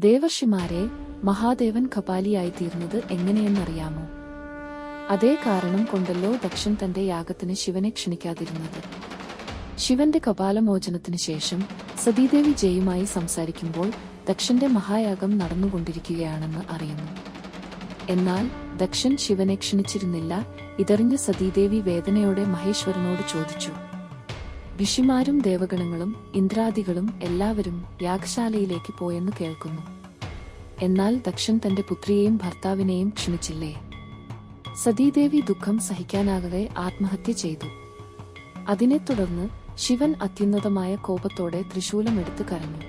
ദേവർഷിമാരെ മഹാദേവൻ കപാലിയായി തീർന്നത് എങ്ങനെയെന്നറിയാമോ? അതേ കാരണം കൊണ്ടല്ലോ ദക്ഷൻ തന്റെ യാഗത്തിന് ശിവനെ ക്ഷണിക്കാതിരുന്നത്. ശിവന്റെ കപാലമോചനത്തിന് ശേഷം സതീദേവി ജയുമായി സംസാരിക്കുമ്പോൾ ദക്ഷന്റെ മഹായാഗം നടന്നുകൊണ്ടിരിക്കുകയാണെന്ന് അറിയുന്നു. എന്നാൽ ദക്ഷൻ ശിവനെ ക്ഷണിച്ചിരുന്നില്ല ഇതറിഞ്ഞ സതീദേവി വേദനയോടെ മഹേശ്വരനോട് ചോദിച്ചു ഋഷിമാരും ദേവഗണങ്ങളും ഇന്ദ്രാദികളും എല്ലാവരും യാഗശാലയിലേക്ക് പോയെന്ന് കേൾക്കുന്നു. എന്നാൽ ദക്ഷൻ തന്റെ പുത്രിയെയും ഭർത്താവിനെയും ക്ഷണിച്ചില്ലേ? സതീദേവി ദുഃഖം സഹിക്കാനാകെ ആത്മഹത്യ ചെയ്തു. അതിനെ തുടർന്ന് ശിവൻ അത്യുന്നതമായ കോപത്തോടെ തൃശൂലമെടുത്ത് കരഞ്ഞു.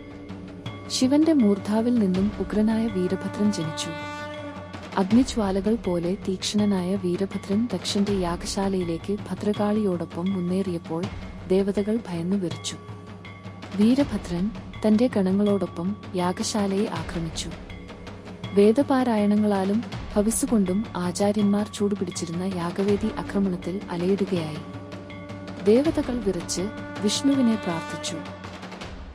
ശിവന്റെ മൂർധാവിൽ നിന്നും ഉഗ്രനായ വീരഭദ്രൻ ജനിച്ചു. അഗ്നിജ്വാലകൾ പോലെ തീക്ഷ്ണനായ വീരഭദ്രൻ ദക്ഷന്റെ യാഗശാലയിലേക്ക് ഭദ്രകാളിയോടൊപ്പം മുന്നേറിയപ്പോൾ ദേവതകൾ ഭയന്നു വിറച്ചു. വീരഭദ്രൻ തന്റെ ഗണങ്ങളോടൊപ്പം യാഗശാലയെ ആക്രമിച്ചു. വേദപാരായണങ്ങളാലും ഭവിസുകൊണ്ടും ആചാര്യന്മാർ ചൂടുപിടിച്ചിരുന്ന യാഗവേദി ആക്രമണത്തിൽ അലയിടുകയായി. ദേവതകൾ വിറച്ച് വിഷ്ണുവിനെ പ്രാർത്ഥിച്ചു.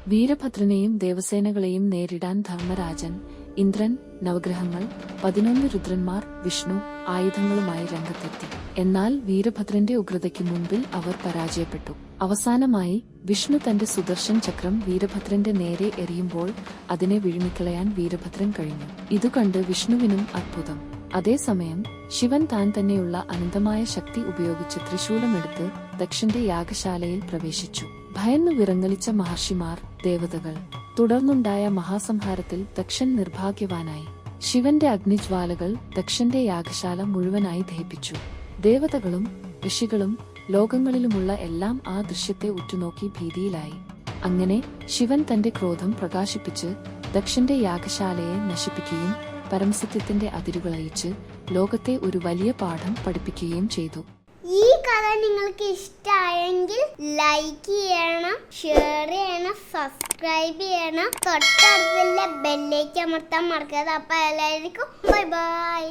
വീരഭദ്രനെയും ദേവസേനകളെയും നേരിടാൻ ധർമ്മരാജൻ ഇന്ദ്രൻ നവഗ്രഹങ്ങൾ പതിനൊന്ന് രുദ്രന്മാർ വിഷ്ണു ആയുധങ്ങളുമായി രംഗത്തെത്തി. എന്നാൽ വീരഭദ്രന്റെ ഉഗ്രതയ്ക്ക് മുൻപിൽ അവർ പരാജയപ്പെട്ടു. അവസാനമായി വിഷ്ണു തന്റെ സുദർശൻ ചക്രം വീരഭദ്രന്റെ നേരെ എറിയുമ്പോൾ അതിനെ വിഴുങ്ങിക്കളയാൻ വീരഭദ്രൻ കഴിഞ്ഞു. ഇതുകണ്ട് വിഷ്ണുവിനും അത്ഭുതം. അതേസമയം ശിവൻ താൻ തന്നെയുള്ള അനന്തമായ ശക്തി ഉപയോഗിച്ച് ത്രിശൂലമെടുത്ത് ദക്ഷന്റെ യാഗശാലയിൽ പ്രവേശിച്ചു. ഭയന്നു വിറങ്ങലിച്ച മഹർഷിമാർ ദേവതകൾ തുടർന്നുണ്ടായ മഹാസംഹാരത്തിൽ ദക്ഷൻ നിർഭാഗ്യവാനായി. ശിവന്റെ അഗ്നിജ്വാലകൾ ദക്ഷന്റെ യാഗശാല മുഴുവനായി ദഹിപ്പിച്ചു. ദേവതകളും ഋഷികളും ലോകങ്ങളിലുമുള്ള എല്ലാം ആ ദൃശ്യത്തെ ഉറ്റുനോക്കി ഭീതിയിലായി. അങ്ങനെ ശിവൻ തന്റെ ക്രോധം പ്രകാശിപ്പിച്ച് ദക്ഷന്റെ യാഗശാലയെ നശിപ്പിക്കുകയും പരമസത്യത്തിന്റെ അതിരുകളയിച്ച് ലോകത്തെ ഒരു വലിയ പാഠം പഠിപ്പിക്കുകയും ചെയ്തു. ഈ കഥ നിങ്ങൾക്ക് ഇഷ്ടമായെങ്കിൽ ലൈക്ക് ചെയ്യണം ഷെയർ സബ്സ്ക്രൈബ് ചെയ്യണം. തൊട്ടടുത്തുള്ള ബെല്ലേക്ക് അമർത്താൻ മറക്കരുത്. അപ്പോൾ എല്ലാവർക്കും ബൈ ബൈ